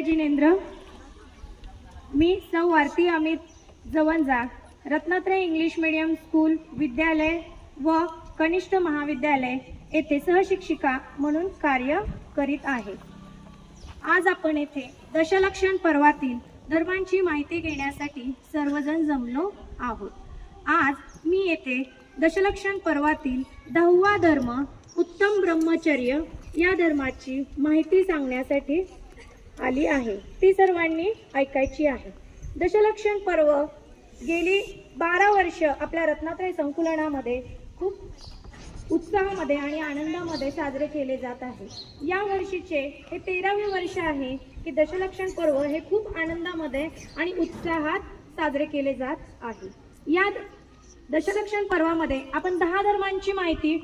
जय जिनेंद्र. मी सौ Aarti Amit Javanja Ratnatray English medium school विद्यालय व कनिष्ठ महाविद्यालय येथे सहशिक्षिका म्हणून कार्य करीत आहे. आज आपण येथे दशलक्षण पर्वातील धर्मांची माहिती घेण्यासाठी सर्वजण जमलो आहोत. आज मी येथे दशलक्षण पर्वातील दहावा धर्म उत्तम ब्रह्मचर्य या धर्माची माहिती सांगण्यासाठी आली आहे. ती सर्वांनी ऐकायची आहे. दशलक्षण पर्व गेली बारा वर्ष आपल्या रत्नात्रय संकुलनामध्ये खूप उत्साहामध्ये आणि आनंदामध्ये साजरे केले जात आहे. या वर्षीचे हे तेरावे वर्ष आहे की दशलक्षण पर्व हे खूप आनंदामध्ये आणि उत्साहात साजरे केले जात आहे. या दशलक्षण पर्वामध्ये आपण दहा धर्मांची माहिती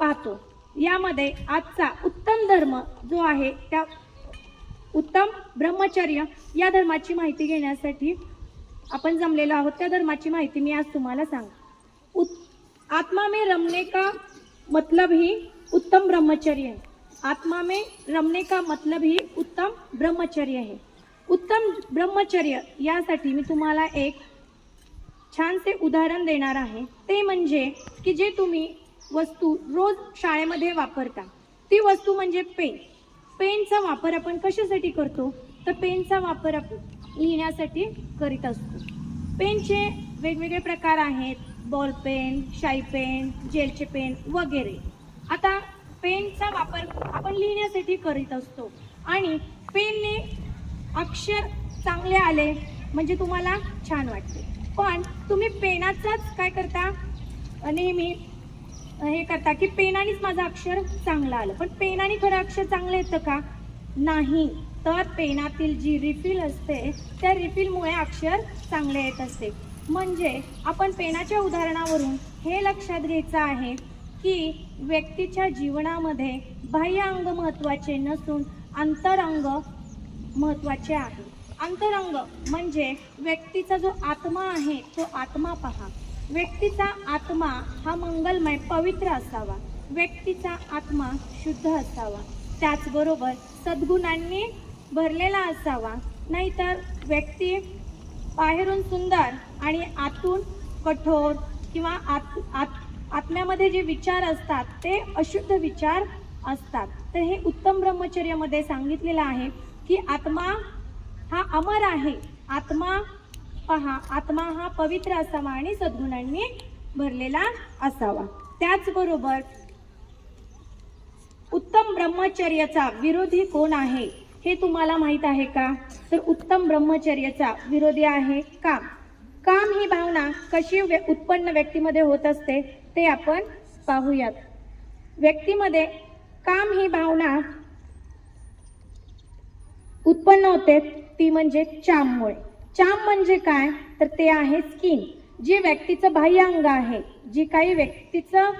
पाहतो. यामध्ये आजचा उत्तम धर्म जो आहे त्या उत्तम ब्रह्मचर्य या धर्माची माहिती घेण्यासाठी आपण जमलेलो आहोत. त्या धर्माची माहिती मी आज तुम्हाला सांग. उत- आत्मा में रमने का मतलब ही उत्तम ब्रह्मचर्य है. आत्मा में रमने का मतलब ही उत्तम ब्रह्मचर्य है. उत्तम ब्रह्मचर्य यासाठी मी तुम्हाला एक छानसे उदाहरण देणार आहे. ते म्हणजे की जे तुम्ही वस्तू रोज शाळेमध्ये वापरता ती वस्तू म्हणजे पेन. पेनचा वापर आपण कशासाठी करतो? तर पेनचा वापर आपण लिहिण्यासाठी करीत असतो. पेनचे वेगवेगळे प्रकार आहेत. बॉल पेन शाई पेन जेलचे पेन वगैरे. आता पेनचा वापर आपण लिहिण्यासाठी करीत असतो. आणि पेनने अक्षर चांगले आले म्हणजे तुम्हाला छान वाटते. पण तुम्ही पेनाचाच काय करता? नेहमी हे करता की पेनानेच माझं अक्षर चांगलं आलं. पण पेनाने खरं अक्षर चांगलं येतं का? नाही. तर पेनातील जी रिफिल असते त्या रिफिलमुळे अक्षर चांगले येत असते. म्हणजे आपण पेनाच्या उदाहरणावरून हे लक्षात घ्यायचं आहे की व्यक्तीच्या जीवनामध्ये बाह्य अंग महत्त्वाचे नसून अंतरंग महत्त्वाचे आहे. अंतरंग म्हणजे व्यक्तीचा जो आत्मा आहे तो आत्मा पहा. व्यक्तीचा आत्मा हा मंगलमय पवित्र असावा. व्यक्तीचा आत्मा शुद्ध असावा. त्याचबरोबर सद्गुणांनी भरलेला असावा. नाहीतर व्यक्ती बाहेरून सुंदर आणि आतून कठोर किंवा आत आत आत्म्यामध्ये जे विचार असतात ते अशुद्ध विचार असतात. तर हे उत्तम ब्रह्मचर्यामध्ये सांगितलेलं आहे की आत्मा हा अमर आहे. आत्मा पहा आत्मा हा पवित्र असावा आणि सद्गुणांनी भरलेला असावा. त्याचबरोबर उत्तम ब्रह्मचर्याचा विरोधी कोण आहे हे तुम्हाला माहीत आहे का? तर उत्तम ब्रह्मचर्याचा विरोधी आहे काम. काम ही भावना कशी व्य- उत्पन्न व्यक्तीमध्ये होत असते ते आपण पाहूयात. व्यक्तीमध्ये काम ही भावना उत्पन्न होते ती म्हणजे चाममुळे. चाम म्हणजे काय? तर ते आहे स्किन जे व्यक्तीचं बाह्य अंग आहे जी काही व्यक्तीचं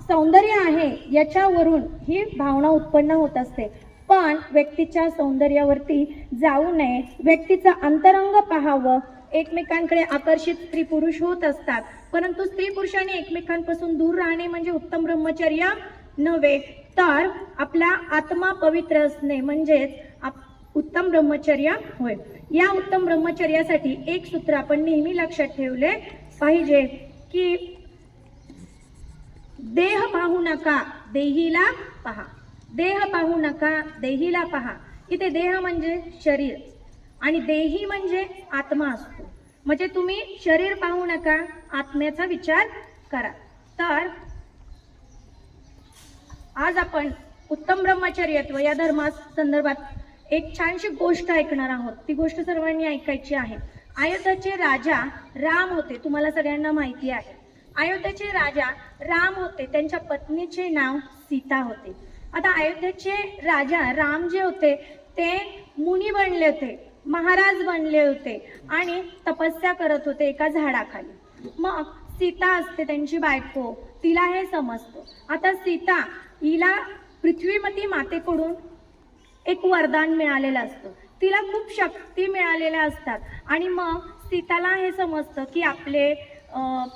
सौंदर्य आहे याच्यावरून ही भावना उत्पन्न होत असते. पण व्यक्तीच्या सौंदर्यावरती जाऊ नये. व्यक्तीचं अंतरंग पाहावं. एकमेकांकडे आकर्षित स्त्री पुरुष होत असतात. परंतु स्त्री पुरुषांनी एकमेकांपासून दूर राहणे म्हणजे उत्तम ब्रह्मचर्य नव्हे. तर आपला आत्मा पवित्र असणे म्हणजेच उत्तम ब्रह्मचर्य होय. या उत्तम ब्रह्मचर्यासाठी एक सूत्र आपण नेहमी लक्षात ठेवले पाहिजे की देह पाहू नका देहीला पहा. देह पाहू नका देहीला पहा. इथे देह म्हणजे शरीर आणि देही म्हणजे आत्मा असतो. म्हणजे तुम्ही शरीर पाहू नका आत्म्याचा विचार करा. तर आज आपण उत्तम ब्रह्मचर्यत्व या धर्मा संदर्भात एक छानशी गोष्ट ऐकणार आहोत. ती गोष्ट सर्वांनी ऐकायची आहे. अयोध्याचे राजा राम होते तुम्हाला सगळ्यांना माहिती आहे. अयोध्याचे राजा राम होते त्यांच्या पत्नीचे नाव सीता होते. आता अयोध्येचे राजा राम जे होते ते मुनी बनले होते महाराज बनले होते आणि तपस्या करत होते एका झाडाखाली. मग सीता असते त्यांची बायको तिला हे समजतं. आता सीता हिला पृथ्वीमती मातेकडून एक वरदान मिळालेलं असतं. तिला खूप शक्ती मिळालेल्या असतात. आणि मग सीताला हे समजतं की आपले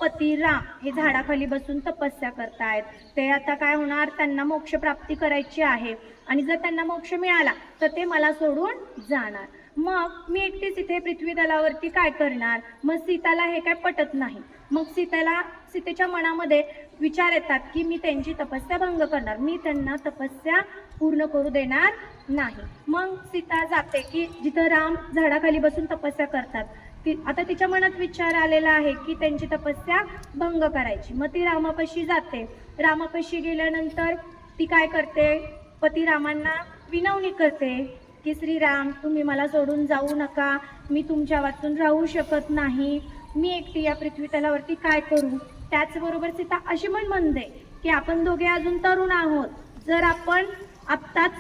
पती राम हे झाडाखाली बसून तपस्या करतायत. ते आता काय होणार? त्यांना मोक्ष प्राप्ती करायची आहे. आणि जर त्यांना मोक्ष मिळाला तर ते मला सोडून जाणार. मग मी एकटीच इथे पृथ्वी दलावरती काय करणार? मग सीताला हे काय पटत नाही. मग सीतेला सीतेच्या मनामध्ये विचार येतात की मी त्यांची तपस्या भंग करणार. मी त्यांना तपस्या पूर्ण करू देणार नाही. मग सीता जाते की जिथं राम झाडाखाली बसून तपस्या करतात. ती आता तिच्या मनात विचार आलेला आहे की त्यांची तपस्या भंग करायची. मग ती रामापाशी जाते. रामापाशी गेल्यानंतर ती काय करते? पती रामांना विनवणी करते की श्रीराम तुम्ही मला सोडून जाऊ नका. मी तुमच्या वाचून राहू शकत नाही. मी एकटी या पृथ्वी तलावरती काय करू? त्याचबरोबर सीता अशी पण म्हणते की आपण दोघे अजून तरुण आहोत. जर आपण आत्ताच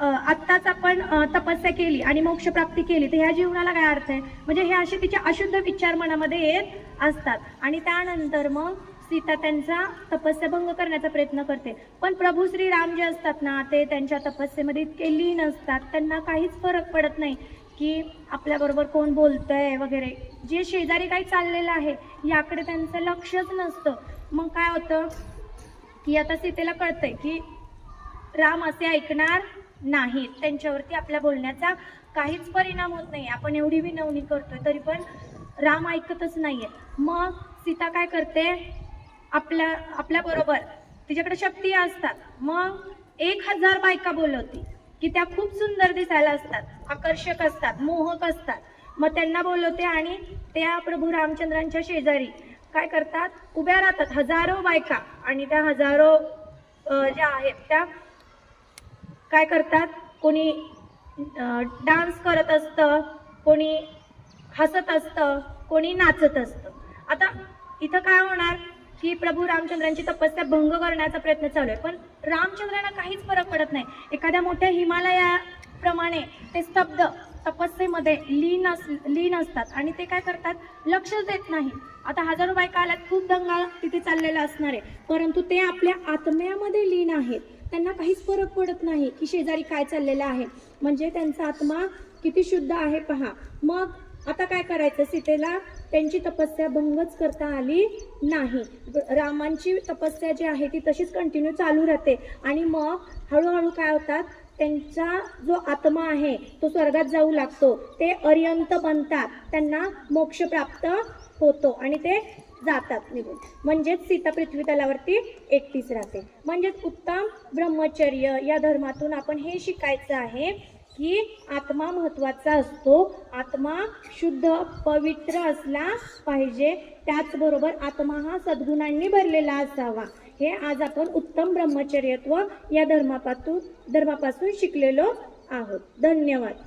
आत्ताच आपण तपस्या केली आणि मोक्षप्राप्ती केली तर ह्या जीवनाला काय अर्थ आहे? म्हणजे हे असे तिचे अशुद्ध विचार मनामध्ये येत असतात. आणि त्यानंतर मग सीता त्यांचा तपस्या भंग करण्याचा प्रयत्न करते. पण प्रभू श्री राम जे असतात ना ते त्यांच्या तपस्येमध्ये इतके लीन असतात त्यांना काहीच फरक पडत नाही की आपल्याबरोबर कोण बोलतंय वगैरे. जे शेजारी काही चाललेलं आहे याकडे त्यांचं लक्षच नसतं. मग काय होतं की आता सीतेला कळतंय की राम असे ऐकणार नाहीत. त्यांच्यावरती आपल्या बोलण्याचा काहीच परिणाम होत नाही. आपण एवढी विनवणी करतोय तरी पण राम ऐकतच नाहीये. मग सीता काय करते? आपल्या आपल्या बरोबर तिच्याकडे शक्ती असतात. मग एक हजार बायका बोलवते की त्या खूप सुंदर दिसायला असतात. आकर्षक असतात मोहक असतात. मग त्यांना बोलवते आणि त्या प्रभू रामचंद्रांच्या शेजारी काय करतात? उभ्या राहतात. हजारो बायका आणि त्या हजारो ज्या आहेत त्या काय करतात? कोणी डान्स करत असतं कोणी हसत असतं कोणी नाचत असतं. आता इथं काय होणार? की प्रभू रामचंद्रांची तपस्या भंग करण्याचा प्रयत्न चालू आहे. पण रामचंद्रांना काहीच फरक पडत नाही. एखाद्या मोठ्या हिमालयाप्रमाणे ते स्तब्ध तपस्येमध्ये लीन अस लीन असतात. आणि ते काय करतात? लक्ष देत नाही. आता हजारो बायका आल्यात खूप दंगा तिथे चाललेला असणार आहे. परंतु ते आपल्या आत्म्यामध्ये लीन आहेत. त्यांना काहीच फरक पडत नाही की शेजारी काय चाललेलं आहे. म्हणजे त्यांचा आत्मा किती शुद्ध आहे पहा. मग आता काय करायचं? सीतेला त्यांची तपस्या भंगच करता आली नाही. रामांची तपस्या जी आहे ती तशीच कंटिन्यू चालू राहते. आणि मग हळूहळू काय होतात? त्यांचा जो आत्मा आहे तो स्वर्गात जाऊ लागतो. ते अर्यंत बनतात. त्यांना मोक्ष प्राप्त होतो. आणि ते जातात निघून. म्हणजेच सीता पृथ्वी तलावरती एकटीच राहते. म्हणजेच उत्तम ब्रह्मचर्य या धर्मातून आपण हे शिकायचं आहे की आत्मा महत्त्वाचा असतो. आत्मा शुद्ध पवित्र असला पाहिजे. त्याचबरोबर आत्मा हा सद्गुणांनी भरलेला असावा. हे आज आपण उत्तम ब्रह्मचर्यत्व या धर्मापासून धर्मापासून शिकलेलो आहोत. धन्यवाद.